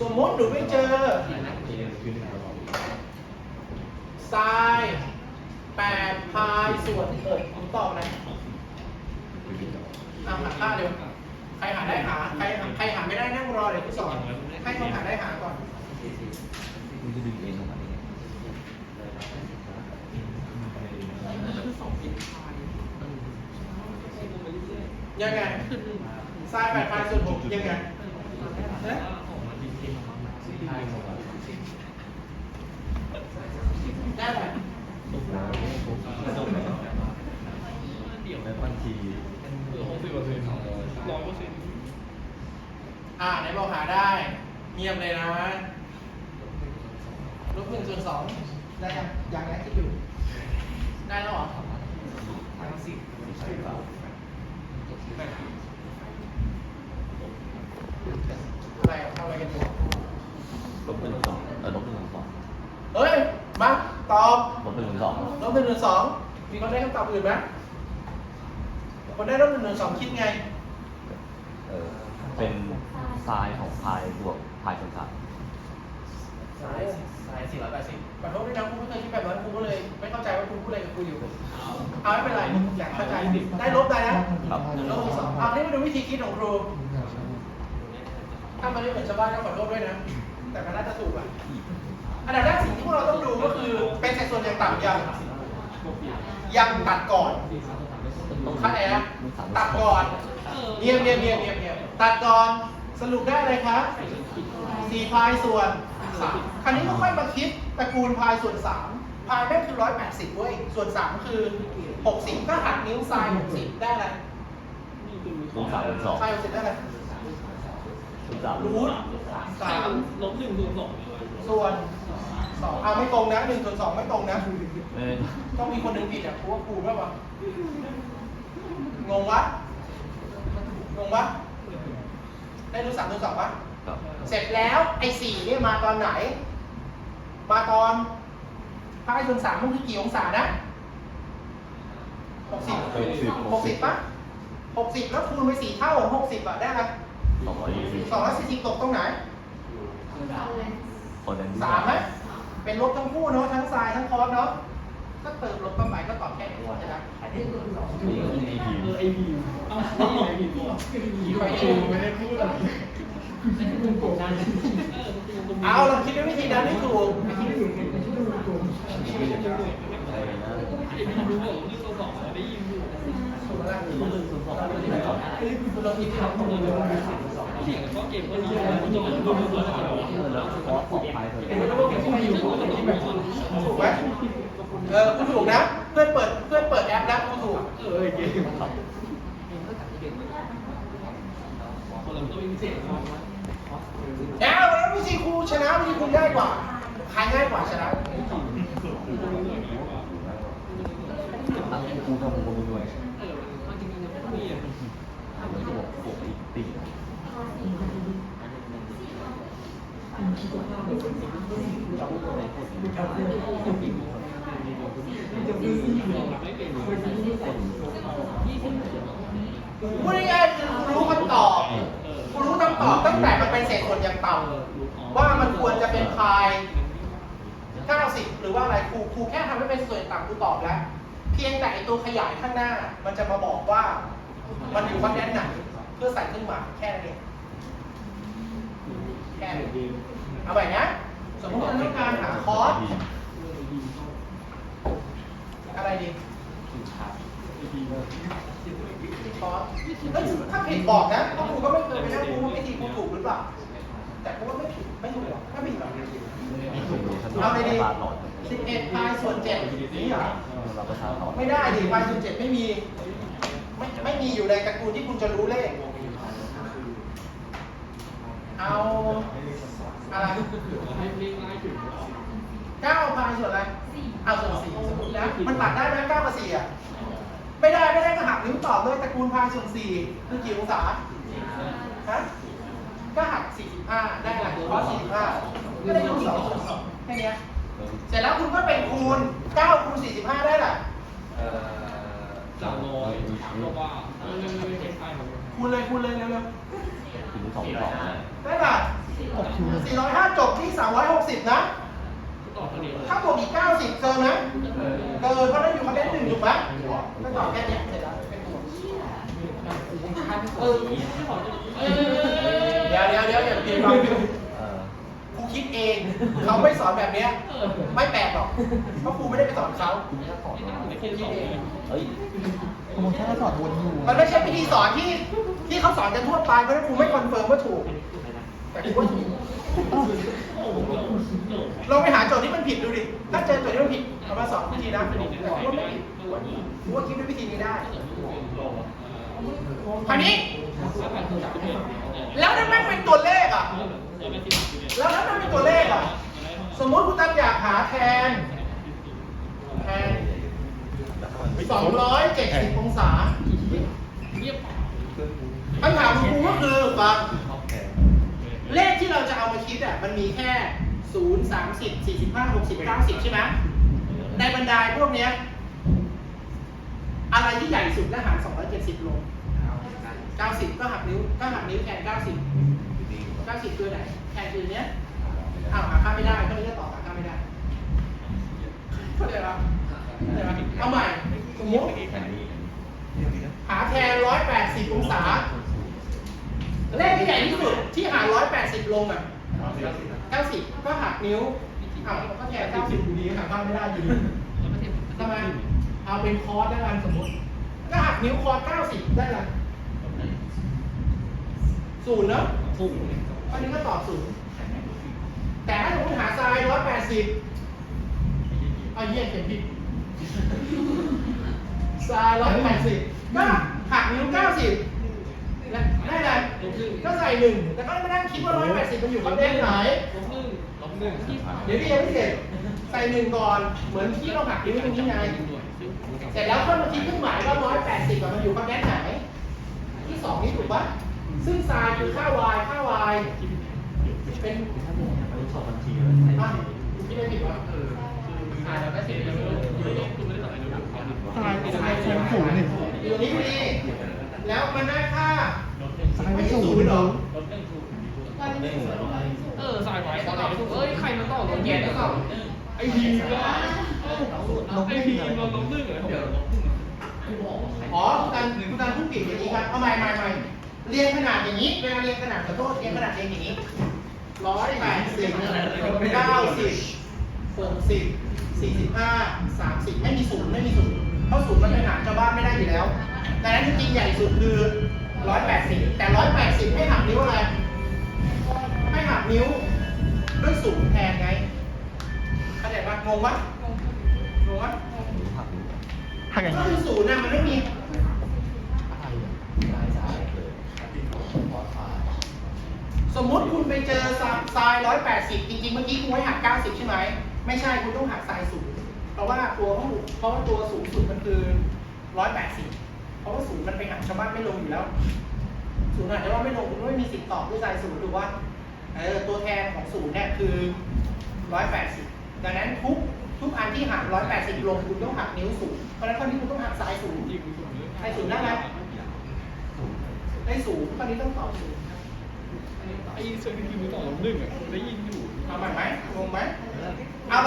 สมมติหนูไปเจอไซน์แปดพายส่วนหกผมตอบอะไรอะหาค่าเร็วใครหาได้หา ใครใครหาไม่ได้นั่งรอเดี๋ยวกูสอนให้คนหาได้หาก่อนมันจะดึงเองออกมาได้ยังไงไซน์แปดพายส่วนหกยังไงเอ๊ะ ได้ไหมแล้วบางทีอ่าไหนบอกหาได้ เงียบเลยนะลบหนึ่งส่วนสองได้ยังยังนะคิดอยู่ ได้แล้วเหรอทั้งสิบใช่เปล่าอะไรอะทำอะไรกันอยู่ ลบหนึ่งสองเออลบหนึ่งสองเฮ้ย มา ตอบลบหนึ่งสองลบหนึ่งส่วนสองมีคนได้คำตอบอื่นไหมคนได้ลบหนึ่งส่วนสองคิดไง เออเป็นทรายของพายบวกพายส่วนสามสายสายสี่ร้อยแปดสิบขอโทษด้วยนะครูไม่เคยคิดแบบนั้นครูก็เลย ไม่เข้าใจว่าครูพูดอะไรกับครูอยู่ เอาไม่เป็นไรอยากเข้าใจได้ลบได้นะลบสองเอานี่มาดูวิธีคิดของครูถ้ามันไม่เหมือนชาวบ้านก็ขอโทษด้วยนะ แต่มันน่าจะถูกอะอันดับแรกสิ่งที่พวกเราต้องดูก็คือเป็นสัดส่วนอย่างต่ำยังยังตัดก่อนเข้าใจนะตัดก่อนเงียบเงียบเงียบเงียบเงียบตัดก่อนสรุปได้อะไรคะสี่พายส่วนสามคราวนี้ก็ค่อยมาคิดตระกูลพายส่วนสามพายแม่งคือร้อยแปดสิบเว้ยส่วนสามคือหกสิบก็หักนิ้วทรายหกสิบได้อะไรคูณสามคูณสองทรายหกสิบได้อะไรคูณ สามรูทสามลบหนึ่งส่วนสองส่วนสองเอาไม่ตรงนะหนึ่งส่วนสองไม่ตรงนะเอ้ยต้องมีคนหนึ่งผิดอะครูว่าครูด้วยวะงงวะงงวะได้รู้สามรู้สองวะครับเสร็จแล้วไอ้สี่เนี่ยมาตอนไหน มาตอนพายส่วนสามมันคือกี่องศานะหกสิบหกสิบหกสิบปะหกสิบแล้วคูณไปสี่เท่าหกสิบอะได้ไหม สองร้อยยี่สิบสองร้อยสี่สิบตกตรงไหนคนนั้นสามไหมเป็นลบทั้งคู่เนาะทั้งไซน์ทั้งคอสเนาะก็เติมลบเข้าไปก็ตอบแค่นี้ใช่ไหมนี่ก็คือไอพีเออไอพีเอ้าไอพีตัวไปดูไม่ได้พูดอะไรเอาเราคิดด้วยวิธีนั้นให้ถูกอะไรนะไอพีรู้หมดหนึ่งส่วนสองได้ยินอยู่ถูกไหมล่ะลบหนึ่งส่วนสองไม่ก่อนคุณลองคิดทำถูกเลยเถียงก็เกมก็ดีมันจะเหมือนรวมส่วนสองเออแล้วคอร์สของพายส่วนสาม ถูกไหมเออคุณถูกนะ เพื่อนเปิดเพื่อนเปิดแอปนะคุณถูกเออเกมครับเองมีเสียงมาแล้วแล้ววิธีครูชนะวิธีครูง่ายกว่าใครง่ายกว่าชนะตั้งครูทำวงด้วยจริงๆมันมีอะเหมือนกับบวกบวกอีกตี พูดง่ายๆคือรู้คำตอบคุณรู้คำตอบตั้งแต่มันเป็นเศษส่วนอย่างต่ำว่ามันควรจะเป็นพาย 90 หรือว่าอะไรครูครูแค่ทำให้เป็นส่วนต่ำครูตอบแล้ว เพียงแต่ไอตัวขยายข้างหน้า มันจะมาบอกว่า มันอยู่วัดแดนไหน เพื่อใส่เครื่องหมายแค่นั้นเอง แค่นั้นเอาไปนะ สมมติเราต้องการหาคอสอะไรดีคอสถ้าผิดบอกนะเพราะครูก็ไม่เคยไปนั่งรู้ว่าวิธีครูถูกหรือเปล่า แต่ครูว่าไม่ผิด ไม่ถูกหรอกถ้าผิดหรอกเอาเลยดิบาทหลอด11พายส่วน7นี่เหรอไม่ได้ดิพายส่วน7ไม่มี ไม่ไม่มีอยู่ในตระกูลที่คุณจะรู้เลข เอาอะไรให้เพลงไล่ถึง9พายส่วนอะไรเอาส่วน4สมมตินะมันตัดได้ไหม9กับ4อะไม่ได้ไม่ได้ก็หักนิ้วตอบเลยตระกูลพายส่วน4คือกี่องศาฮะก็หัก45ได้อะไรคอส45ก็ได้คูณ2ส่วน2แค่เนี้ยเสร็จแล้วคุณก็เป็นคูณ9คูณ45ได้แหละสามร้อยบอกว่าไม่ไม่ไม่ไม่ใช่ของคูณเลยคูณเลยเร็วถึง สองสองนะๆได้ป่ะหกคิวหนึ่ง405จบที่360นะต่อทะเลถ้าบวกอีก90เกินนะเกินเพราะนั่นอยู่คะแนนหนึ่งถูกไหมก็ตอบแค่เนี้ยเสร็จแล้วเป็นบวกเออเดี๋ยวเดี๋ยวเดี๋ยวอย่าพิมพ์เราเออครูคิดเองเขาไม่สอนแบบเนี้ยไม่แปลกหรอกเพราะครูไม่ได้ไปสอนเขาคุณแค่สอนมาไม่คิดสองเลยเฮ้ยผมแค่สอนวนอยู่มันไม่ใช่วิธีสอนที่ ที่เขาสอนกันทั่วไปเพราะฉะนั้นครูไม่คอนเฟิร์มว่าถูก แต่ครูว่าถูกลองไปหาโจทย์ที่มันผิดดูดิ ถ้าเจอโจทย์ที่มันผิดเอามาสอนวิธีนะแต่ครูว่าไม่ผิดครูว่าคิดด้วยวิธีนี้ได้คราวนี้ แล้วถ้าแม่เป็นตัวเลขอะ แล้วถ้ามันเป็นตัวเลขอะ สมมติคุณตั้มอยากหาแทนแทน270องศาำถามของครูก็คือฟังเลขที่เราจะเอามาคิดอะมันมีแค่0 30 45 60 90ใช่ไหมในบรรดาพวกเนี้ย อะไรที่ใหญ่สุดและหาร270ลง90ก็หักนิ้วก็หักนิ้วแทน90 90คือไหนแทนคือเนี้ยอ้าวหาค่าไม่ได้ก็เลยจะตอบหาค่าไม่ได้เข้าใจปะเข้าใจปะเอาใหม่สมมติหาแทน180องศา เลขที่ใหญ่ที่สุดที่หาร180 ลงอะ 90 ก็หักนิ้วอ้าวก็แทน90อยู่ดีหาค่าไม่ได้อยู่ดีทำไมเอาเป็นคอร์สได้กันสมมติ ก็หักนิ้วคอร์ส90ได้ละศูนย์เนอะอันนี้ก็ตอบศูนย์แต่ถ้าสมมติหาทรายร้อยแปดสิบเอาเยี่ยเขียนผิดทรายร้อยแปดสิบก็หักนิ้วเก้าสิบ และได้ไรก็ใส่หนึ่งแต่ก็ไม่นั่งคิดว่าร้อยแปดสิบมันอยู่กับเลขไหนเดี๋ยวพี่ยังไม่เสร็จใส่หนึ่งก่อน เหมือนที่เราหักนิ้วตรงนี้ไงเสร็จแล้วค่อยมาคิดเครื่องหมายว่าร้อยแปดสิบมันอยู่กับเลขไหน ที่สองนี้ถูกปะซึ่งทรายคือค่า y ค่า y เป็นสอบบัญชีอะคิดได้ผิดวะอ่าแล้วก็เสร็จแล้วคุณไม่ได้ต่ออายุทรายทรายคูณศูนย์หนึ่งอยู่ตรงนี้พอดี แล้วมันได้ค่าทรายไม่เป็นใช่ศูศูนนย์ย์เหรอเออสายไว้ตอนไหนเอ้ยใครมันต่อลงแกนได้เปล่าไอทีมก็ไอทีมเราลงนึ่งเลยเดี๋ยวอ๋อคุณตันคุณตันพูดผิดอย่างนี้ครับเอาใหม่ใหม่ใหม่เรียงขนาดอย่างนี้เวลาเรียงขนาดขอโทษเรียงขนาดเรียงอย่างนี้ร้อยแปดสิบเก้าสิบหกสิบสี่สิบห้าสามสิบไม่มีศูนย์ไม่มีศูนย์ เพราะศูนย์มันเป็นหารชาวบ้านไม่ได้อยู่แล้วแต่นั้นจริงๆใหญ่สุดคือร้อยแปดสิบแต่ร้อยแปดสิบให้หักนิ้วอะไร ให้หักนิ้วด้วยศูนย์แทนไงเข้าใจปะงงปะงงปะหักนิ้วหักอย่างก็นี้คือศูนย์น่ะมันไม่มีสมมุติคุณไปเจอทรายร้อยแปดสิบจริงๆ เมื่อกี้คุณไว้หักเก้าสิบใช่ไหม ไม่ใช่คุณต้องหักทรายศูนย์ เพราะว่าตัวของเพราะว่าตัวสูงสุดมันคือร้อยแปดสิบเพราะว่าศูนย์มันไปหักชาวบ้านไม่ลงอยู่แล้วศูนย์อาจจะว่าไม่ลงคุณไม่มีสิทธิ์ตอบด้วยทรายศูนย์ถูกว่าเออตัวแทนของศูนย์เนี่ยคือร้อยแปดสิบดังนั้นทุกทุกอันที่หักร้อยแปดสิบลงคุณต้องหักนิ้วศูนย์เพราะฉะนั้นข้อนี้คุณต้องหักทรายศูนย์ทรายศูนย์ได้ไหมได้ศูนย์ข้อนี้ต้องตอบศูนย์ไอ้เซอร์วิสต่อลงนึ่งอะได้ยินอยู่เอาใหม่ไหมงงไหมเอาเรา